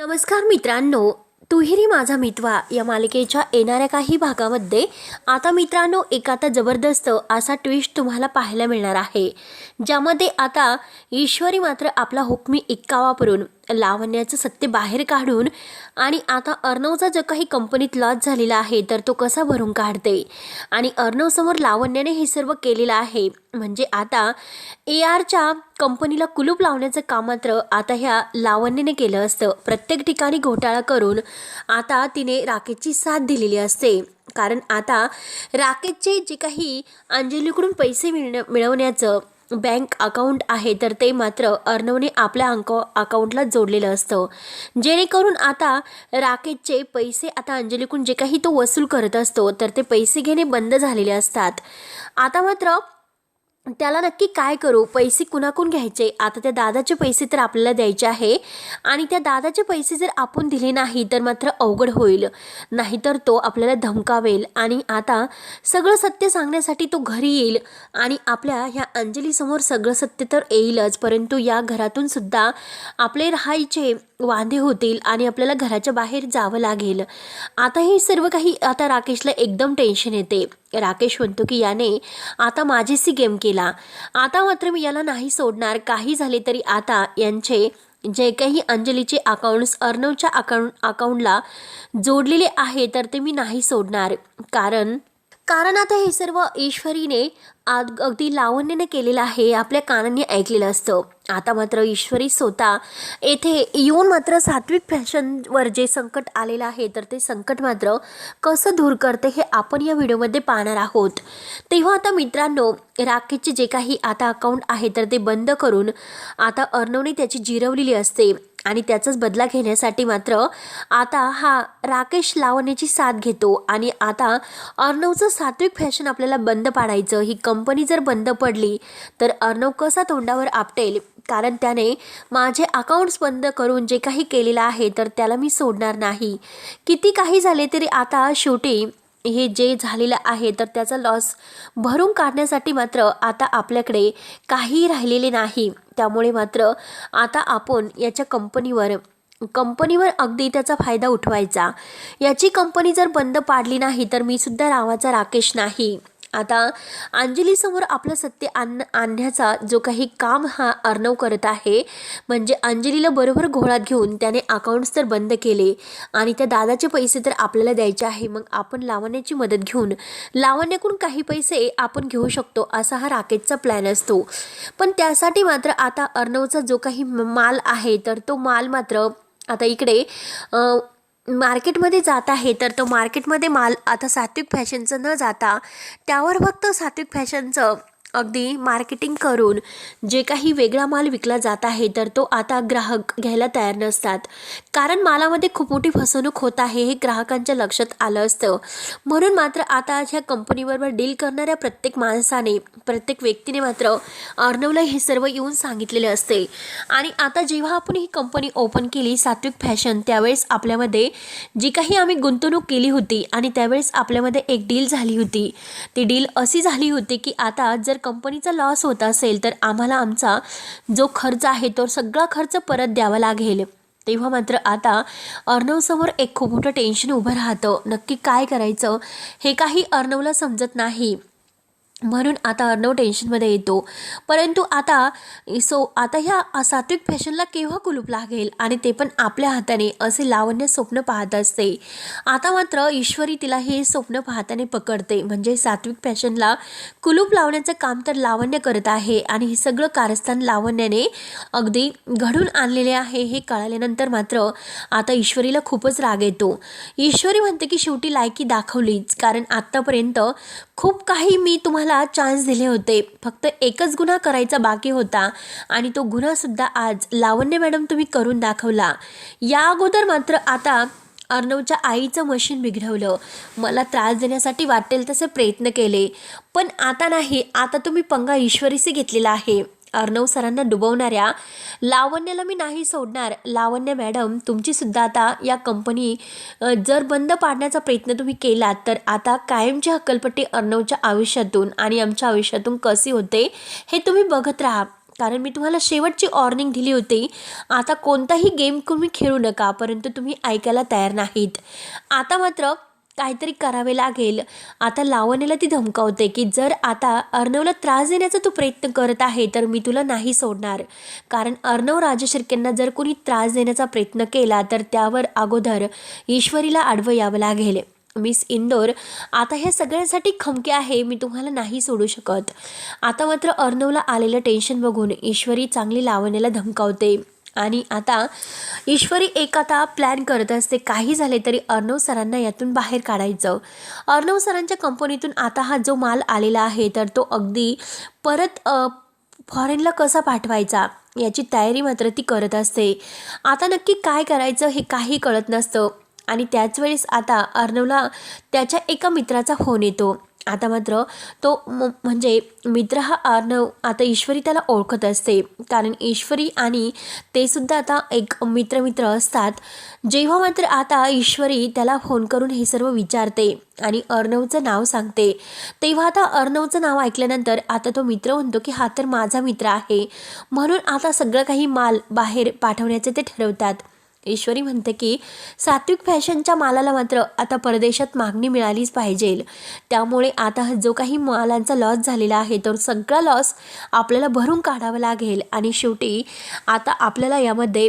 नमस्कार मित्रांनो तुहिरी माझा मितवा या मालिकेच्या येणाऱ्या काही भागामध्ये. आता मित्रांनो एक आता जबरदस्त असा ट्विस्ट तुम्हाला पाहायला मिळणार आहे ज्यामध्ये आता ईश्वरी मात्र आपला हुकमी इक्का वापरून लावण्याचं सत्य बाहेर काढून आणि आता अर्णवचा जो काही कंपनीत लॉस झालेला आहे तर तो कसा भरून काढते? आणि अर्णवसमोर लावण्याने हे सर्व केलेलं आहे. म्हणजे आता ए आरच्या कंपनीला कुलूप लावण्याचं काम मात्र आता ह्या लावण्याने केलं असतं. प्रत्येक ठिकाणी घोटाळा करून आता तिने राकेशची साथ दिलेली असते. कारण आता राकेशचे जे काही अंजलीकडून पैसे मिळणं मिळवण्याचं बँक अकाउंट आहे तर ते मात्र अर्णवने आपल्या अंक अकाउंटला जोडलेलं असतं. जेणेकरून आता राकेशचे पैसे आता अंजलीकडून जे काही तो वसूल करत असतो तर ते पैसे घेणे बंद झालेले असतात. आता मात्र त्याला नक्की काय करू? पैसे कुणाकून घ्यायचे? आता त्या दादाचे पैसे तर आपल्याला द्यायचे आहे. आणि त्या दादाचे पैसे जर आपण दिले नाही तर मात्र अवघड होईल. नाहीतर तो आपल्याला धमकावेल. आणि आता सगळं सत्य सांगण्यासाठी तो घरी येईल. आणि आपल्या ह्या अंजलीसमोर सगळं सत्य तर येईलच. परंतु या घरातून सुद्धा आपले राहायचे वांदे होतील आणि आपल्याला घराच्या बाहेर जावं लागेल. आता हे सर्व काही आता राकेशला एकदम टेन्शन येते. राकेश म्हणतो की याने आता माझेशी गेम केला. आता मात्र मी याला नाही सोडणार. काही झाले तरी आता यांचे जे काही अंजलीचे अकाउंट्स अर्णवच्या अकाउंट अकाउंटला जोडलेले आहे तर ते मी नाही सोडणार. कारण कारण आता हे सर्व ईश्वरीने आग- अगदी लावण्याने केलेलं आहे. आपल्या कानांनी ऐकलेलं असतं. आता मात्र ईश्वरी स्वतः येथे येऊन मात्र सात्विक फॅशनवर जे संकट आलेलं आहे तर ते संकट मात्र कसं दूर करते हे आपण या व्हिडिओमध्ये पाहणार आहोत. तेव्हा आता मित्रांनो राकेशचे जे काही आता अकाउंट आहे तर ते बंद करून आता अर्णवने त्याची जिरवलेली असते आणि त्याचाच बदला घेण्यासाठी मात्र आता हा राकेश लावण्याची साथ घेतो आणि आता अर्णवचं सात्विक फॅशन आपल्याला बंद पाडायचं. ही कंपनी जर बंद पडली तर अर्णव कसा तोंडावर आपटेल? कारण त्याने माझे अकाउंट्स बंद करून जे काही केलेलं आहे तर त्याला मी सोडणार नाही. किती काही झाले तरी आता शेवटी हे जे झालेलं आहे तर त्याचा लॉस भरून काढण्यासाठी मात्र आता आपल्याकडे काही राहिलेले नाही. त्यामुळे मात्र आता आपण याच्या कंपनीवर कंपनीवर अगदी त्याचा फायदा उठवायचा. याची कंपनी जर बंद पाडली नाही तर मी सुद्धा राकेश नाही. आता अंजलीसमोर आपलं सत्य आण आणण्याचा जो काही काम हा अर्णव करत आहे म्हणजे अंजलीला बरोबर घोळात घेऊन त्याने अकाउंट्स तर बंद केले आणि त्या दादाचे पैसे तर आपल्याला द्यायचे आहे मग आपण लावण्याची मदत घेऊन लावण्याकडून काही पैसे आपण घेऊ शकतो असा हा राकेशचा प्लॅन असतो. पण त्यासाठी मात्र आता अर्णवचा जो काही माल आहे तर तो माल मात्र आता इकडे मार्केटमध्ये जात आहे तर तो मार्केटमध्ये माल आता सात्विक फॅशनचं न जाता त्यावर फक्त सात्विक फॅशनचं अगदी मार्केटिंग करून जे काही वेगळा माल विकला जात आहे तर तो आता ग्राहक घ्यायला तयार नसतात. कारण मालामध्ये खूप मोठी फसवणूक होत आहे हे ग्राहकांच्या लक्षात आलं असतं. म्हणून मात्र आता ह्या कंपनीबरोबर डील करणाऱ्या प्रत्येक माणसाने प्रत्येक व्यक्तीने मात्र अर्णवला हे सर्व येऊन सांगितलेले असते. आणि आता जेव्हा आपण ही कंपनी ओपन केली सात्विक फॅशन त्यावेळेस आपल्यामध्ये जी काही आम्ही गुंतवणूक केली होती आणि त्यावेळेस आपल्यामध्ये एक डील झाली होती. ती डील अशी झाली होती की आता जर कंपनीचा लॉस होत असेल तर आम्हाला आमचा जो खर्च आहे तो सगळा खर्च परत द्यावा लागेल. तेव्हा मात्र आता अर्णवसमोर एक खूप मोठं टेन्शन उभं राहतं. नक्की काय करायचं? हे काही अर्णवला समजत नाही. म्हणून आता अर्णव टेन्शनमध्ये येतो. परंतु आता सो आता ह्या सात्विक फॅशनला केव्हा कुलूप लागेल? आणि ते पण आपल्या हाताने असे लावण्य स्वप्न पाहत असते. आता मात्र ईश्वरी तिला हे स्वप्न पाहताने पकडते. म्हणजे सात्विक फॅशनला कुलूप लावण्याचं काम तर लावण्य करत आहे. आणि हे सगळं कारस्थान लावण्याने अगदी घडून आणलेले आहे हे कळाल्यानंतर मात्र आता ईश्वरीला खूपच राग येतो. ईश्वरी म्हणते की शेवटी लायकी दाखवलीच. कारण आत्तापर्यंत खूप काही मी तुम्हाला चान्स दिले होते. फक्त एकच गुन्हा करायचा बाकी होता आणि तो गुन्हासुद्धा आज लावण्य मॅडम तुम्ही करून दाखवला. या अगोदर मात्र आता अर्णवच्या आईचं मशीन बिघडवलं. मला त्रास देण्यासाठी वाटेल तसे प्रयत्न केले. पण आता नाही आता तुम्ही पंगा ईश्वरीशी घेतलेला आहे. अर्णव सरांना डुबवणाऱ्या लावण्याला मी नाही सोडणार. लावण्य मॅडम तुमची सुद्धा आता या कंपनी जर बंद पाडण्याचा प्रयत्न तुम्ही केलात तर आता कायमची हक्कलपट्टी अर्णवच्या आयुष्यातून आणि आमच्या आयुष्यातून कशी होते हे तुम्ही बघत राहा. कारण मी तुम्हाला शेवटची वॉर्निंग दिली होती आता कोणताही गेम तुम्ही खेळू नका परंतु तुम्ही ऐकायला तयार नाहीत. आता मात्र काहीतरी करावे लागेल. आता लावणीला ती धमकावते की जर आता अर्णवला त्रास देण्याचा तू प्रयत्न करत आहे तर मी तुला नाही सोडणार. कारण अर्णव राजशिर्केंना जर कोणी त्रास देण्याचा प्रयत्न केला तर त्यावर अगोदर ईश्वरीला आडवं यावं लागेल. मिस इंदोर आता ह्या सगळ्यांसाठी खमके आहे मी तुम्हाला नाही सोडू शकत. आता मात्र अर्णवला आलेलं टेन्शन बघून ईश्वरी चांगली लावण्याला धमकावते. आणि आता ईश्वरी एक आता प्लॅन करत असते. काही झाले तरी अर्णव सरांना यातून बाहेर काढायचं. अर्णव सरांच्या कंपनीतून आता हा जो माल आलेला आहे तर तो अगदी परत फॉरेनला कसा पाठवायचा? याची तयारी मात्र ती करत असते. आता नक्की काय करायचं हे काही कळत नसतं. आणि त्याच वेळेस आता अर्णवला त्याच्या एका मित्राचा फोन येतो. आता मात्र तो म म्हणजे मित्र हा अर्णव आता ईश्वरी त्याला ओळखत असते. कारण ईश्वरी आणि ते सुद्धा आता एक मित्र-मित्र असतात. जेव्हा मात्र आता ईश्वरी त्याला फोन करून हे सर्व विचारते आणि अर्णवचं नाव सांगते. तेव्हा आता अर्णवचं नाव ऐकल्यानंतर आता तो मित्र म्हणतो की हा तर माझा मित्र आहे. म्हणून आता सगळं काही माल बाहेर पाठवण्याचे ते ठरवतात. ईश्वरी म्हणते की सात्विक फॅशनच्या मालाला मात्र आता परदेशात मागणी मिळालीच पाहिजे त्यामुळे आता जो काही मालांचा लॉस झालेला आहे तर सगळा लॉस आपल्याला भरून काढावा लागेल. आणि शेवटी आता आपल्याला यामध्ये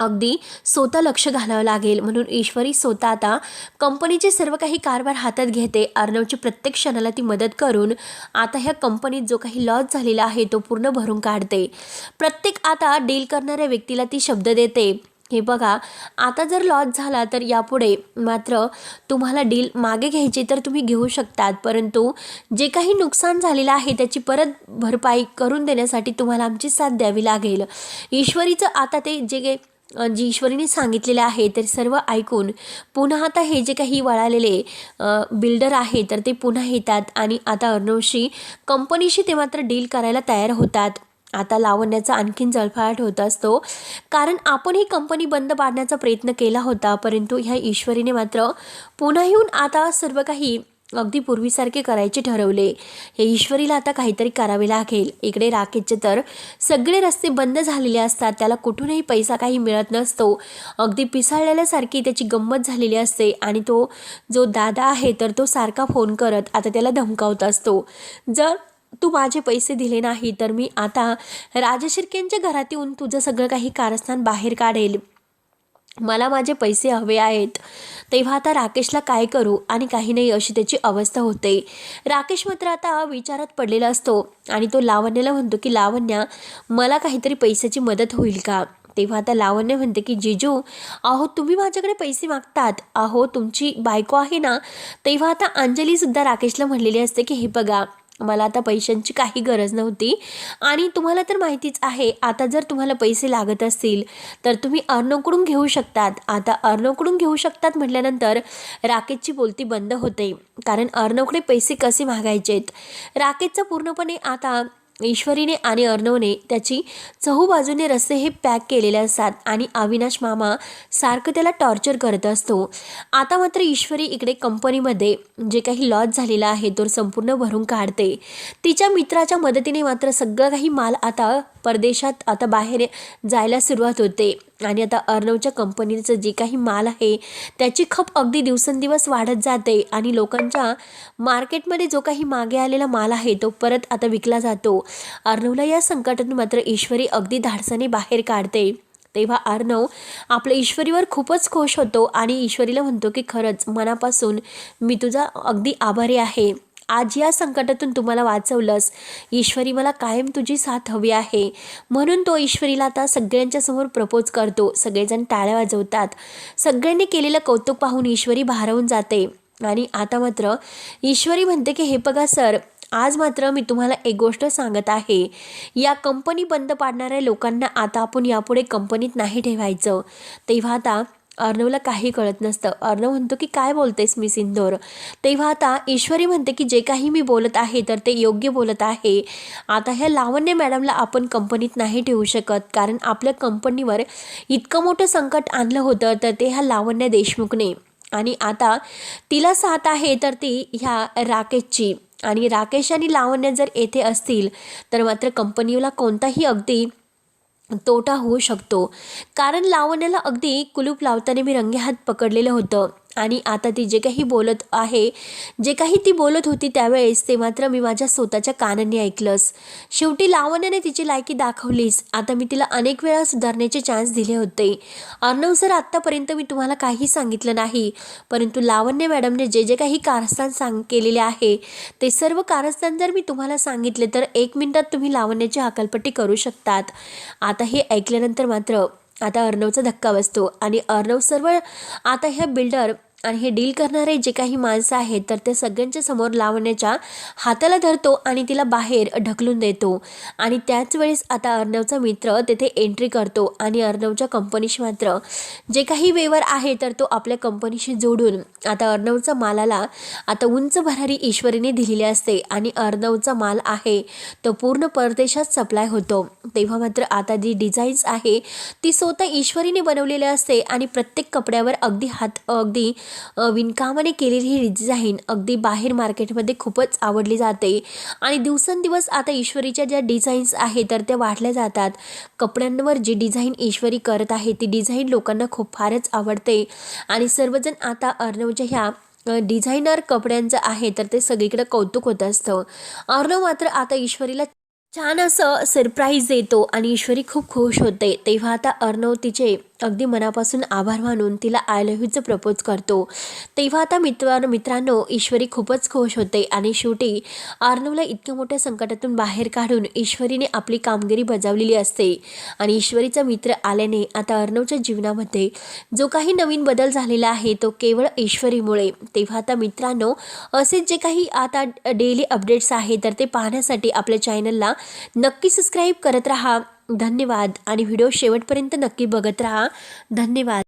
अगदी स्वतः लक्ष घालावं लागेल. म्हणून ईश्वरी स्वतः आता कंपनीचे सर्व काही कारभार हातात घेते. अर्णवची प्रत्येक क्षणाला ती मदत करून आता ह्या कंपनीत जो काही लॉस झालेला आहे तो पूर्ण भरून काढते. प्रत्येक आता डील करणाऱ्या व्यक्तीला ती शब्द देते. हे बघा आता जर लॉस झाला तर यापुढे मात्र तुम्हाला डील मागे घ्यायची तर तुम्ही घेऊ शकतात. परंतु जे काही नुकसान झालेलं आहे त्याची परत भरपाई करून देण्यासाठी तुम्हाला आमची साथ द्यावी लागेल. ईश्वरीचं आता ते जे काही जी ईश्वरीने सांगितलेले आहे तर सर्व ऐकून पुन्हा आता हे जे काही वळालेले बिल्डर आहे तर ते पुन्हा येतात आणि आता अर्णवशी कंपनीशी ते मात्र डील करायला तयार होतात. आता लावण्याचा आणखीन जळफळाट होत असतो. कारण आपण ही कंपनी बंद पाडण्याचा प्रयत्न केला होता परंतु ह्या ईश्वरीने मात्र पुन्हा येऊन आता सर्व काही अगदी पूर्वीसारखे करायचे ठरवले. हे ईश्वरीला आता काहीतरी करावे लागेल. इकडे राकेशचे तर सगळे रस्ते बंद झालेले असतात. त्याला कुठूनही पैसा काही मिळत नसतो. अगदी पिसाळलेल्यासारखी त्याची गंमत झालेली असते आणि तो जो दादा आहे तर तो सारखा फोन करत आता त्याला धमकावत असतो. जर तू माझे पैसे दिले नाही तर मी आता राजशिर्केंच्या घरात येऊन तुझं सगळं काही कारस्थान बाहेर काढेल. मला माझे पैसे हवे आहेत. तेव्हा आता राकेशला काय करू? आणि काही नाही अशी त्याची अवस्था होते. राकेश मात्र आता विचारात पडलेला असतो आणि तो लावण्याला म्हणतो की लावण्या मला काहीतरी पैशाची मदत होईल का? तेव्हा आता लावण्य म्हणते की जिजू अहो तुम्ही माझ्याकडे पैसे मागतात. अहो तुमची बायको आहे ना? तेव्हा आता अंजलीसुद्धा राकेशला म्हणलेली असते की हे बघा मला आता पैशांची काही गरज नव्हती. आणि तुम्हाला तर माहितीच आहे आता जर तुम्हाला पैसे लागत असतील तर तुम्ही अर्णवकडून घेऊ शकतात. आता अर्णवकडून घेऊ शकतात म्हटल्यानंतर राकेशची बोलती बंद होते. कारण अर्णवकडे पैसे कसे मागायचेत? राकेशचं पूर्णपणे आता ईश्वरीने आणि अर्णवने त्याची चहूबाजूने रस्ते हे पॅक केलेले असतात आणि अविनाश मामा सारखं त्याला टॉर्चर करत असतो. आता मात्र ईश्वरी इकडे कंपनीमध्ये जे काही लॉस झालेला आहे तो संपूर्ण भरून काढते. तिच्या मित्राच्या मदतीने मात्र सगळं काही माल आता परदेशात आता बाहेर जायला सुरुवात होते. आणि आता अर्णवच्या कंपनीचं जे काही माल आहे त्याची खप अगदी दिवसेंदिवस वाढत जाते आणि लोकांच्या मार्केटमध्ये जो काही मागे आलेला माल आहे तो परत आता विकला जातो. अर्णवला या संकटातून मात्र ईश्वरी अगदी धाडसाने बाहेर काढते. तेव्हा अर्णव आपल्या ईश्वरीवर खूपच खुश होतो आणि ईश्वरीला म्हणतो की खरंच मनापासून मी तुझा अगदी आभारी आहे. आज या संकटातून तुम्हाला वाचवलंस. ईश्वरी मला कायम तुझी साथ हवी आहे. म्हणून तो ईश्वरीला आता सगळ्यांच्या समोर प्रपोज करतो. सगळेजण टाळ्या वाजवतात. सगळ्यांनी केलेलं कौतुक पाहून ईश्वरी भारावून जाते. आणि आता मात्र ईश्वरी म्हणते की हे बघा सर आज मात्र मी तुम्हाला एक गोष्ट सांगत आहे. या कंपनी बंद पाडणाऱ्या लोकांना आता आपण यापुढे कंपनीत नाही ठेवायचं. तेव्हा आता अर्णवला काही कळत नसतं. अर्णव म्हणतो की काय बोलतेस मी सिंदोर? तेव्हा आता ईश्वरी म्हणते की जे काही मी बोलत आहे तर ते योग्य बोलत आहे. आता ह्या लावण्य मॅडमला आपण कंपनीत नाही ठेवू शकत. कारण आपल्या कंपनीवर इतकं मोठं संकट आणलं होतं तर ते ह्या लावण्य देशमुखने. आणि आता तिला साथ आहे तर ती ह्या राकेशची. आणि राकेश आणि लावण्य जर येथे असतील तर मात्र कंपनीला कोणताही अगदी तोटा होऊ शकतो. कारण लावण्याला अगदी कुलूप लावताना मी रंगेहात पकडलेलं होतं. आणि आता ती जे काही बोलत आहे जे काही ती बोलत होती त्यावेळेस ते मात्र मी माझ्या स्वतःच्या कानाने ऐकलंच. शेवटी लावण्याने तिची लायकी दाखवलीच. आता मी तिला अनेक वेळा सुधारण्याचे चान्स दिले होते. अर्णव सर आत्तापर्यंत मी तुम्हाला काही सांगितलं नाही. परंतु लावण्य मॅडमने जे जे काही कारस्थान सांग केलेले आहे ते सर्व कारस्थान जर मी तुम्हाला सांगितले तर एक मिनिटात तुम्ही लावण्याची हकालपट्टी करू शकतात. आता हे ऐकल्यानंतर मात्र आता अर्णवचा धक्का बसतो आणि अर्णव सर्व आता ह्या बिल्डर आणि हे डील करणारे जे काही माणसं आहेत तर ते सगळ्यांच्या समोर लावण्याच्या हाताला धरतो आणि तिला बाहेर ढकलून देतो. आणि त्याच वेळेस आता अर्णवचा मित्र तेथे एंट्री करतो आणि अर्णवच्या कंपनीशी मात्र जे काही वेवर आहे तर तो आपल्या कंपनीशी जोडून आता अर्णवचा मालाला आता उंच भरारी ईश्वरीने दिलेली असते आणि अर्णवचा माल आहे तो पूर्ण परदेशात सप्लाय होतो. तेव्हा मात्र आता जी डिझाईन्स आहे ती स्वतः ईश्वरीने बनवलेली असते आणि प्रत्येक कपड्यावर अगदी हात अगदी विणकामाने केलेली ही डिझाईन अगदी बाहेर मार्केटमध्ये खूपच आवडली जाते. आणि दिवसेंदिवस आता ईश्वरीच्या ज्या डिझाईन्स आहे तर त्या वाढल्या जातात. कपड्यांवर जी डिझाईन ईश्वरी करत आहे ती डिझाईन लोकांना खूप फारच आवडते. आणि सर्वजण आता अर्णवच्या ह्या डिझायनर कपड्यांचं आहे तर ते सगळीकडे कौतुक होत असतं. अर्णव मात्र आता ईश्वरीला छान असं सरप्राईज देतो आणि ईश्वरी खूप खुश होते. तेव्हा आता अर्णव तिचे अगदी मनापासून आभार मानून तिला आय लव्ह यूचं प्रपोज करतो. तेव्हा आता मित्र मित्रांनो ईश्वरी खूपच खुश होते आणि शेवटी आर्नवला इतक्या मोठ्या संकटातून बाहेर काढून ईश्वरीने आपली कामगिरी बजावलेली असते. आणि ईश्वरीचा मित्र आल्याने आता अर्णवच्या जीवनामध्ये जो काही नवीन बदल झालेला आहे तो केवळ ईश्वरीमुळे. तेव्हा आता मित्रांनो असेच जे काही आता डेली अपडेट्स आहे तर ते पाहण्यासाठी आपल्या चॅनलला नक्की सबस्क्राईब करत राहा. धन्यवाद. आणि व्हिडिओ शेवटपर्यंत नक्की बघत राहा. धन्यवाद.